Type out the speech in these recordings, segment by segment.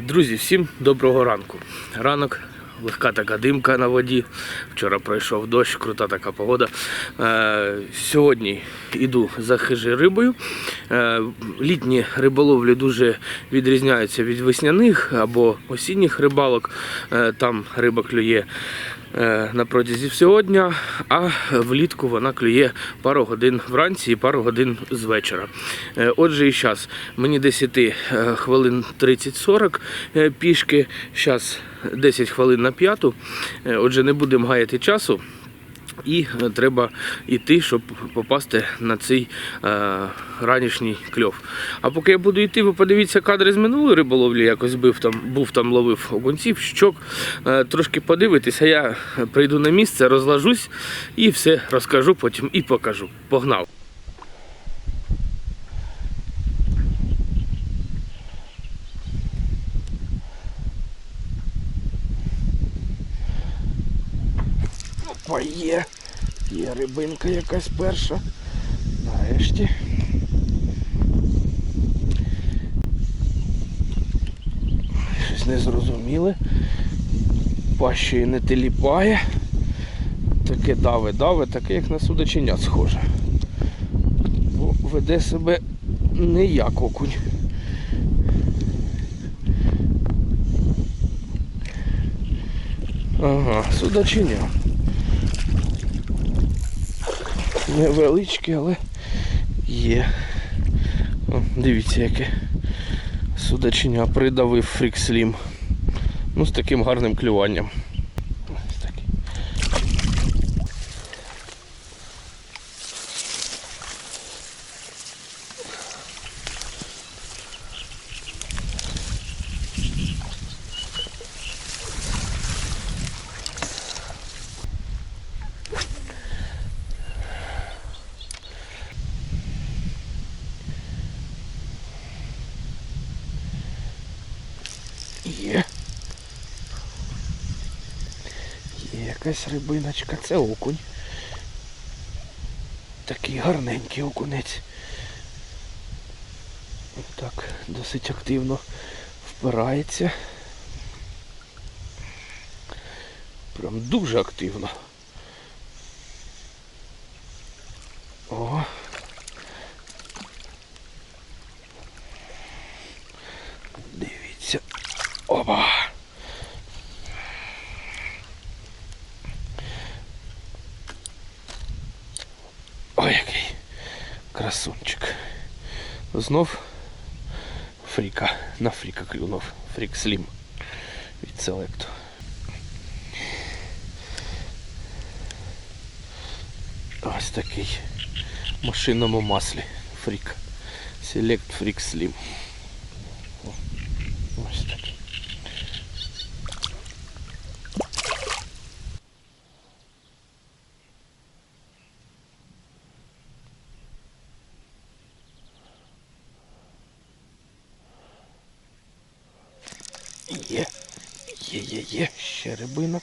Друзі, всім доброго ранку. Ранок, легка така димка на воді. Вчора пройшов дощ, крута така погода. Е, сьогодні йду за хижі рибою. Е, літні риболовлі дуже відрізняються від весняних або осінніх рибалок. Е, там риба клює на протязі всього дня, а влітку вона клює пару годин вранці і пару годин з вечора. Е, Отже, і зараз мені десь іти е, хвилин 30-40 е, пішки, зараз 10 хвилин на п'яту. Е, Отже, не будемо гаяти часу. І е, треба йти, щоб попасти на цей е, ранішній кльов. А поки я буду йти, ви подивіться кадри з минулої риболовлі, якось був там, був там ловив окунців, щок. Е, трошки подивитися, я прийду на місце, розложусь і все розкажу, потім і покажу. Погнав! Опа, є. Є рибинка якась перша. Нарешті. Щось не зрозуміле. Пащою не теліпає. Таке даве, даве, таке як на судоченя схоже. Бо веде себе не як окунь. Ага, судоченя. Невеличке, але є. О, дивіться, яке судачення придавив фрікслім. Ну, з таким гарним клюванням. Ось такий. Є. Якась рибиночка, це окунь. Такий гарненький окунець. Так, досить активно впирається. Прям дуже активно. О. Дивіться. Опа. Ой, який красунчик. Знов фріка. На фріка клюнув. Фрік слім від селекту. Ось такий в машинному маслі. Фрік. Селект фрік слім. Ось такий. Є, є, є, є, ще рибина.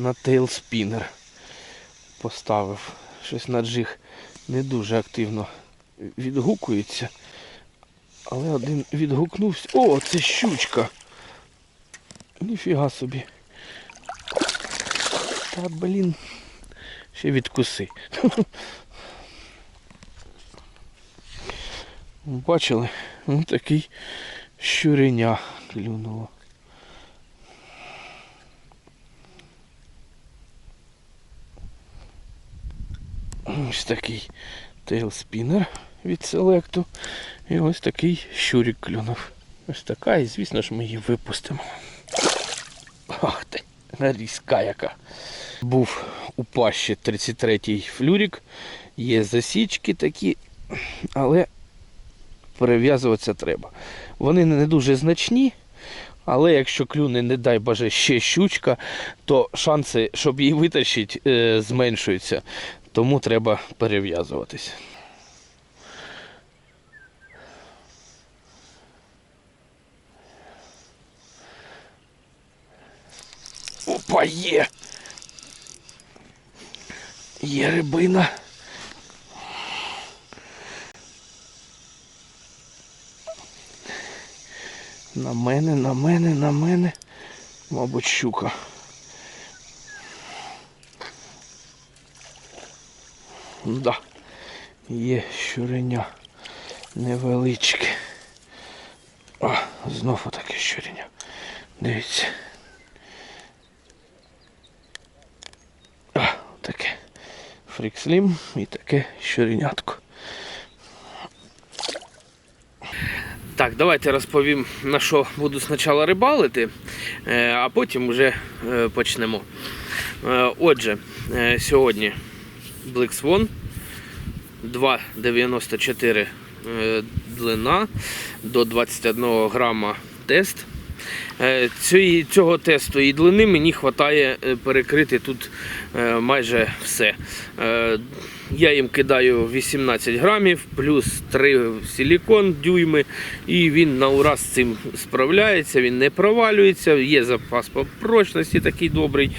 На тейлспінер поставив. Щось на джиг не дуже активно відгукується. Але один відгукнувся. О, це щучка. Ніфіга собі. Та блін. Ще відкуси. Бачили? Ось такий щуреня клюнуло. Ось такий тейлспінер від селекту. І ось такий щурик клюнув. Ось така, і звісно ж ми її випустимо. Ах ти, різка яка. Був у пащі 33-й флюрик. Є засічки такі, але перев'язуватися треба. Вони не дуже значні, але якщо клюне, не дай боже, ще щучка, то шанси, щоб її витащити, е, зменшуються тому треба перев'язуватись. Опа, є! Є рибина. На мене, на мене, на мене, мабуть, щука. Да. Є щуреня невеличке. А, знову таке щуреня. Дивіться. А, таке. Фрікслім і таке щуренятко. Так, давайте розповім, на що буду спочатку рибалити, е, а потім вже е, почнемо. Е, Отже, сьогодні Black Swan 2,94 е, длина до 21 грама тест. Е, Цього тесту і длини мені вистачає перекрити тут е, майже все. Е, Я їм кидаю 18 грамів, плюс 3 силікон дюйми, і він на ура з цим справляється, він не провалюється, є запас по прочності такий добрий.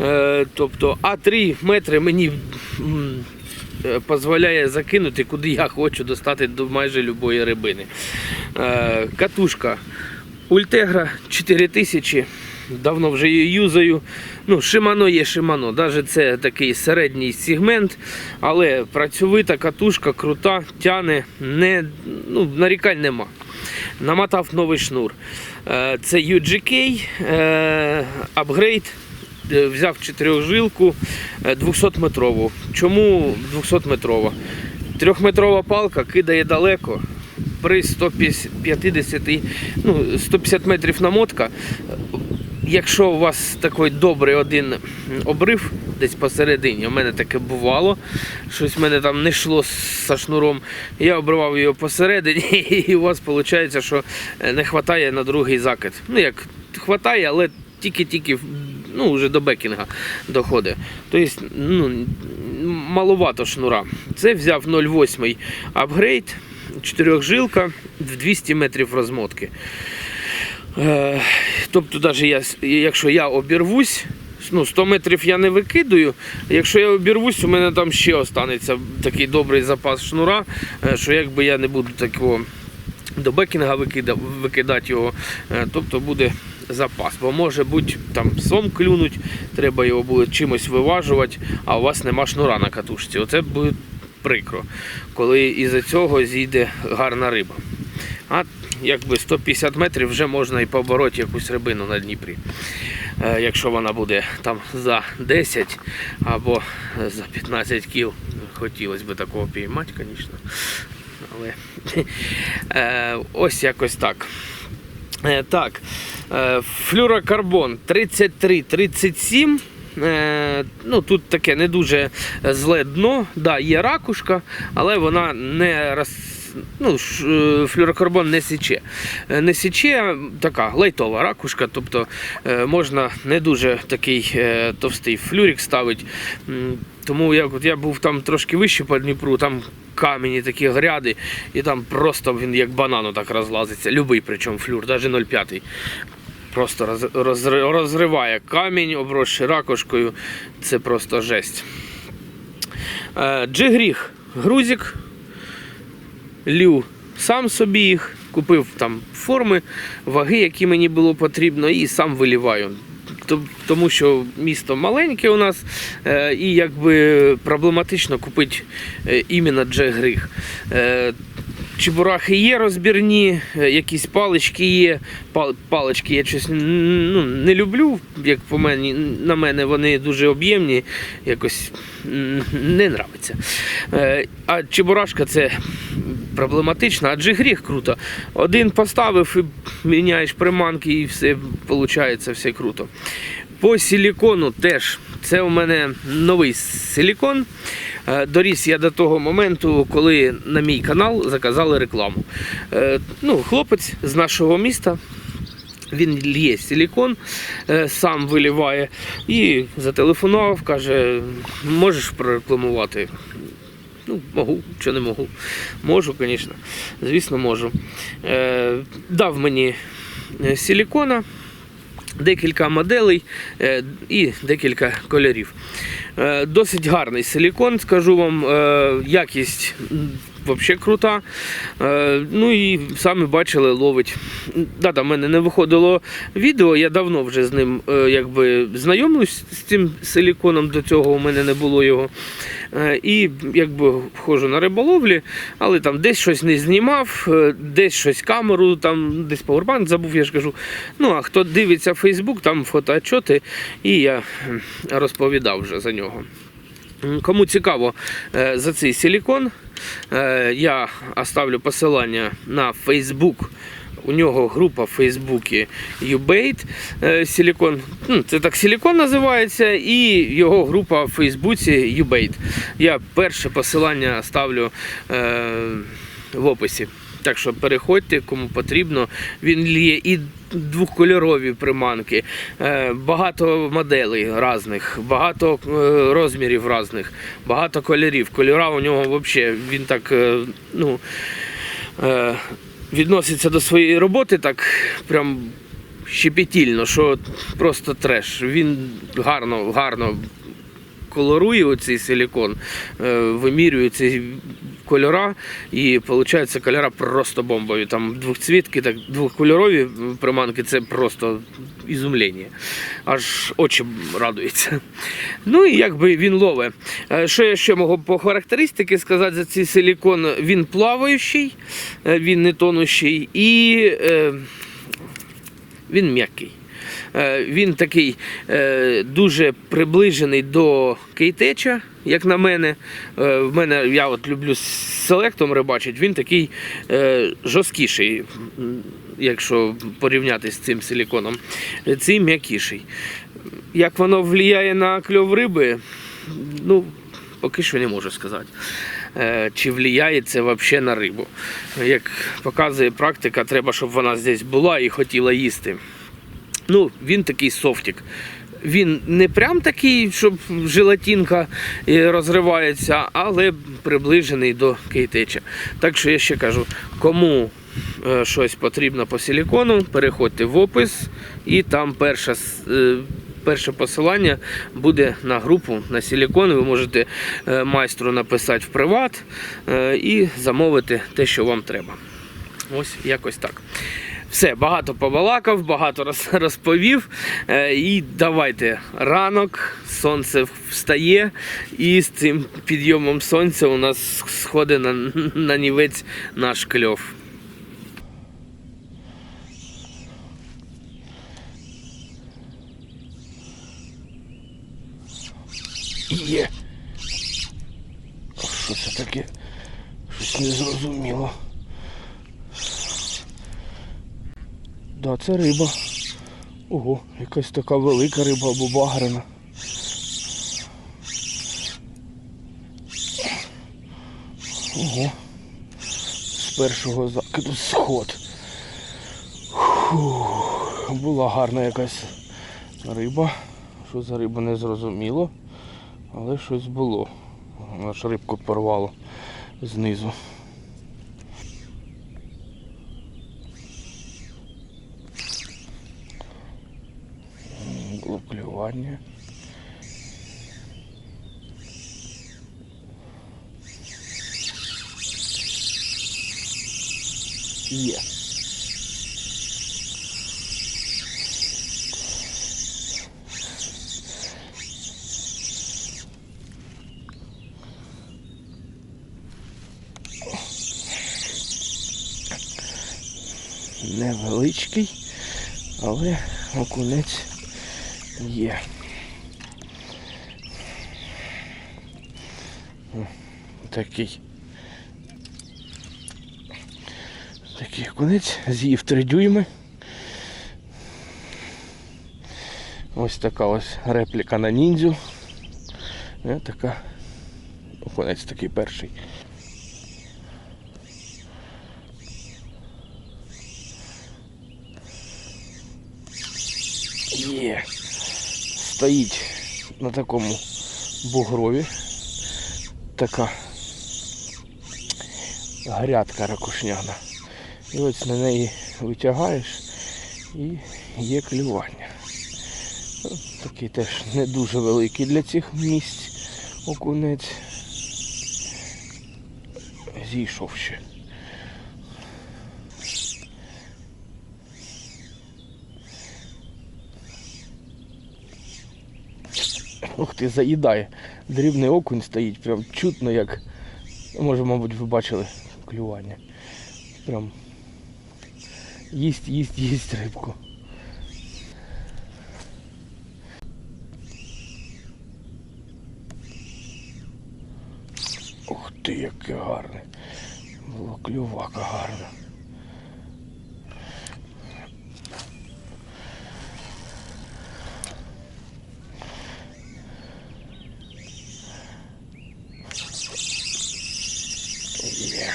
Е, Тобто, а 3 метри мені е, дозволяє закинути, куди я хочу достати до майже любої рибини. Е, Катушка Ультегра 4000. Давно вже її юзаю. Ну, Шимано є Шимано. Навіть це такий середній сегмент, але працьовита катушка, крута, тяне, не, ну, нарікань нема. Намотав новий шнур. Е, Це UGK е, апгрейд. Е, Взяв чотирьохжилку 200-метрову. Чому 200-метрова? Трьохметрова палка кидає далеко. При 150, ну, 150 метрів намотка. Якщо у вас такий добрий один обрив десь посередині, у мене таке бувало, щось в мене там не йшло з шнуром, я обривав його посередині, і у вас виходить, що е, не вистачає на другий закид. Ну як вистачає, але тільки-тільки ну, вже до бекінга доходить. Тобто, ну, маловато шнура. Це взяв 0,8 апгрейд, чотирьохжилка в 200 метрів розмотки. Е, Тобто, навіть я, якщо я обірвусь, ну, 100 метрів я не викидаю. Якщо я обірвусь, у мене там ще останеться такий добрий запас шнура, е, що якби я не буду такого до бекінга викида- викидати його, е, тобто буде запас. Бо може бути там сом клюнуть, треба його буде чимось виважувати, а у вас нема шнура на катушці. Оце буде прикро, коли із-за цього зійде гарна риба. А якби 150 метрів вже можна і побороти якусь рибину на Дніпрі. Е, Якщо вона буде там за 10 або за 15 кіл. Хотілося б такого піймати, звісно. Але е, ось якось так. Е, так, флюрокарбон 33-37. Е, ну, тут таке не дуже зле дно. Да, є ракушка, але вона не роз... ну, е, флюрокарбон не січе. Е, Не січе така лайтова ракушка, тобто можна не дуже такий товстий флюрик ставити. Тому я, от я був там трошки вище по Дніпру, там камені такі гряди, і там просто він як банану так розлазиться. Любий причому флюр, навіть 0,5. Просто роз, розри- розриває камінь, обросший ракушкою. Це просто жесть. Е, Джигріх грузик. Лів сам собі їх, купив там форми, ваги, які мені було потрібно, і сам виліваю. Тому що місто маленьке у нас, е, і якби проблематично купити е, іменно джегрих. Чебурахи є розбірні, е, якісь палички є. Пал- Палички я щось ну, не люблю, як по мені, на мене вони дуже об'ємні, якось не нравиться. Е, А чебурашка це проблематично, а джигріх круто. Один поставив і міняєш приманки, і все виходить, все круто. По силікону теж. Це у мене новий силікон. Е, Доріс я до того моменту, коли на мій канал заказали рекламу. Е, Ну, хлопець з нашого міста. Він лє силікон, е, сам виліває і зателефонував, каже, можеш прорекламувати. Ну, можу, що не можу. Можу, звісно. Звісно, можу. Дав мені силікона, декілька моделей е, і декілька кольорів. Е, Досить гарний силікон, скажу вам, е, якість взагалі крута. Е, ну і самі бачили, ловить. Да, да, в мене не виходило відео, я давно вже з ним е, якби знайомлюсь з цим силіконом, до цього у мене не було його. Е, і якби входжу на риболовлі, але там десь щось не знімав, десь щось камеру, там десь пауербанк забув, я ж кажу. Ну а хто дивиться Фейсбук, там фотоотчоти, і я розповідав вже за нього. Кому цікаво е, за цей силікон, е, я оставлю посилання на Facebook. У нього група в Фейсбуці Ubate е, Силікон. Ну, Це так силікон називається, і його група в Фейсбуці Ubate. Я перше посилання ставлю в описі. Так що переходьте, кому потрібно. Він є і двохкольорові приманки, е, багато моделей різних, багато е, розмірів різних, багато кольорів. Кольора у нього взагалі він так е, ну, відноситься до своєї роботи так прям щепетільно, що просто треш. Він гарно, гарно колорує оцей силікон, вимірює ці кольора, і виходить кольора просто бомбові. Там двохцвітки, так двохкольорові приманки це просто ізумлення. Аж очі радуються. Ну і якби він лове. Е, Що я ще можу по характеристики сказати за цей силікон? Він плаваючий, е, він не тонущий і е, він м'який. Е, Він такий е, дуже приближений до кейтеча, як на мене. Е, В мене я от люблю з селектом рибачить, він такий жорсткіший, якщо порівняти з цим силіконом. Цей м'якіший. Як воно впливає на кльов риби, ну, поки що не можу сказати. Чи впливає це взагалі на рибу. Як показує практика, треба, щоб вона здесь була і хотіла їсти. Ну, він такий софтик. Він не прям такий, щоб желатинка е, розривається, але приближений до кейтеча. Так що я ще кажу, кому е, щось потрібно по силікону, переходьте в опис, і там перша, е, перше посилання буде на групу на силікон. Ви можете майстру написати в приват і замовити те, що вам треба. Ось якось так. Все, багато побалакав, багато роз- розповів. Е, І давайте ранок, сонце встає, і з цим підйомом сонця у нас сходить на, на нівець наш кльов. Є. Що це таке? Щось незрозуміло. Да, це риба. Ого, якась така велика риба або багрена. Ого. З першого закиду сход. Фух, була гарна якась риба. Що за риба не зрозуміло. Але щось було. Аж рибку порвало знизу. Клювання. Є. Невеличкий, але окунець є. Такий. Такий окунець з'їв три дюйми. Ось така ось репліка на ніндзю. Е, така. Окунець такий перший. Є. Стоїть на такому бугрові. Така грядка ракушняна. І ось на неї витягаєш і є клювання. Такий теж не дуже великий для цих місць окунець. зійшов ще. Ух ти, заїдає. Дрібний окунь стоїть, прям чутно як. Може, мабуть, ви бачили клювання. Прям їсть, їсть, їсть рибку. Ух ти, яке гарне. Було клювака гарна. Є.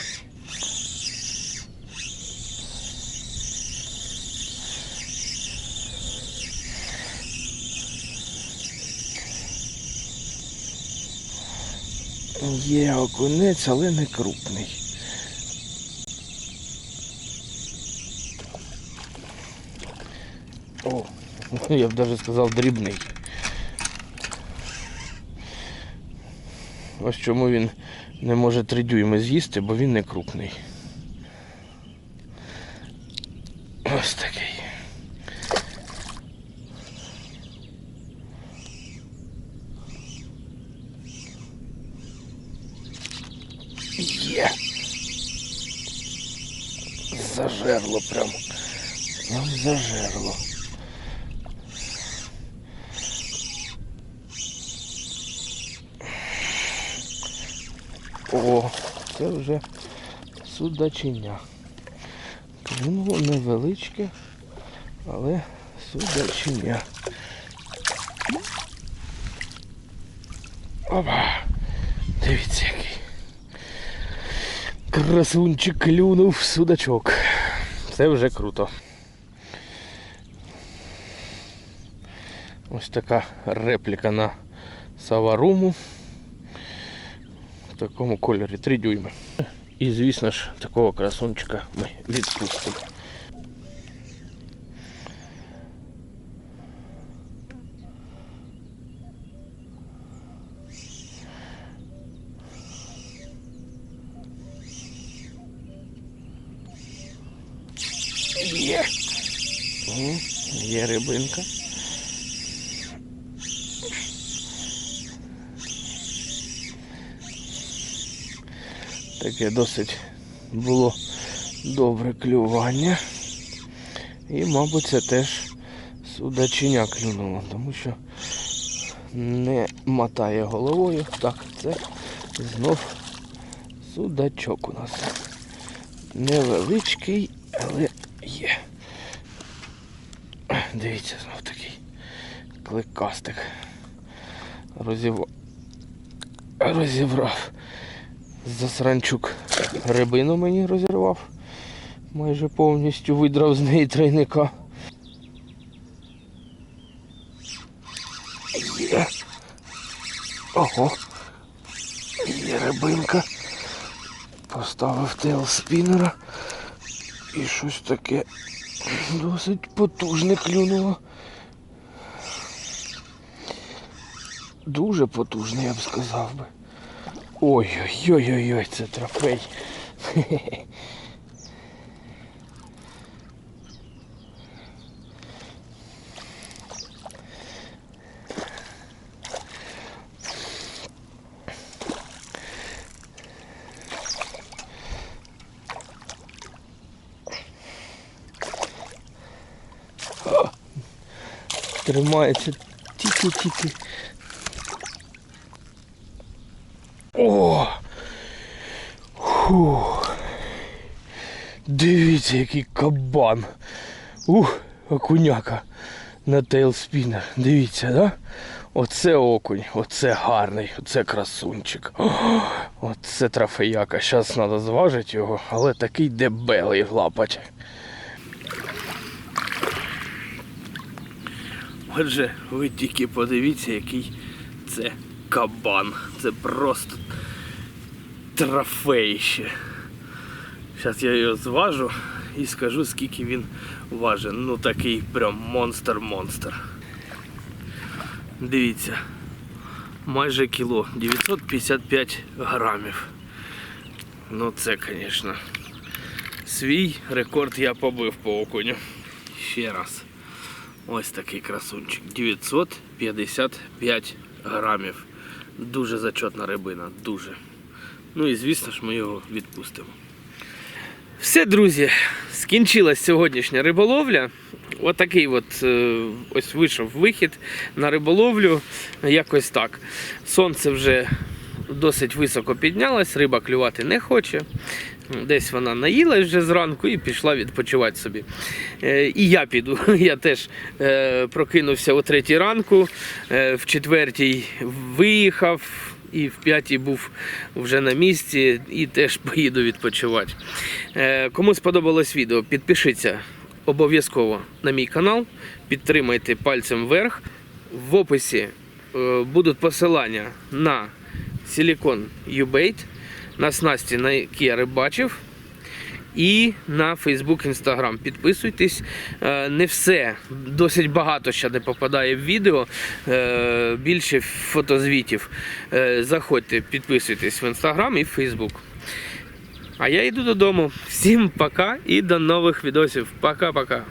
Є окунець, але не крупний. О, я б навіть сказав дрібний. Ось чому він не може три дюйми з'їсти, бо він не крупний. Ось такий. Є. Зажерло прям. Прям зажерло. О, це вже судачиня. Клюнуло невеличке, але судачиня. Опа! Дивіться який. Красунчик клюнув судачок. Це вже круто. Ось така репліка на Саваруму. В такому кольорі 3 дюйми. І звісно ж такого красунчика ми відпустимо. М, Є рибинка. Таке досить було добре клювання. І, мабуть, це теж судачиня клюнуло, тому що не мотає головою. Так, це знов судачок у нас. Невеличкий, але є. Дивіться, знов такий кликастик. Розів... Розібрав. Засранчук рибину мені розірвав. Майже повністю видрав з неї тройника. Є. Ого. Є рибинка. Поставив тейл спінера. І щось таке досить потужне клюнуло. Дуже потужне, я б сказав би. Ой-ой-ой-ой, це трофей. Тримається тільки-тільки. О! Фух. Дивіться, який кабан. Ух, окуняка на тейлспінер. Дивіться, да? Оце окунь, оце гарний, оце красунчик. Оце трофеяка. Зараз треба зважити його, але такий дебелий лапач. Отже, ви тільки подивіться, який це кабан. Це просто трофейще. Зараз я його зважу і скажу, скільки він важить. Ну такий прям монстр-монстр. Дивіться, майже кіло, 955 грамів. Ну це, звісно. Свій рекорд я побив по окуню. Ще раз. Ось такий красунчик. 955 грамів. Дуже зачетна рибина, дуже. Ну і звісно ж ми його відпустимо. Все, друзі, скінчилась сьогоднішня риболовля. Отакий от е, ось вийшов вихід на риболовлю. Якось так. Сонце вже досить високо піднялось, риба клювати не хоче. Десь вона наїлась вже зранку і пішла відпочивати собі. Е, І я піду. Я теж е, прокинувся о третій ранку, е, в четвертій виїхав і в п'ятій був вже на місці і теж поїду відпочивати. Кому сподобалось відео, підпишіться обов'язково на мій канал, підтримайте пальцем вверх. В описі будуть посилання на силікон U-Bait, на снасті, на які я рибачив, і на Facebook, Instagram. Підписуйтесь. Е, Не все, досить багато ще не попадає в відео, е, більше фотозвітів. Е, Заходьте, підписуйтесь в Instagram і в Facebook. А я йду додому. Всім пока і до нових відосів. Пока-пока.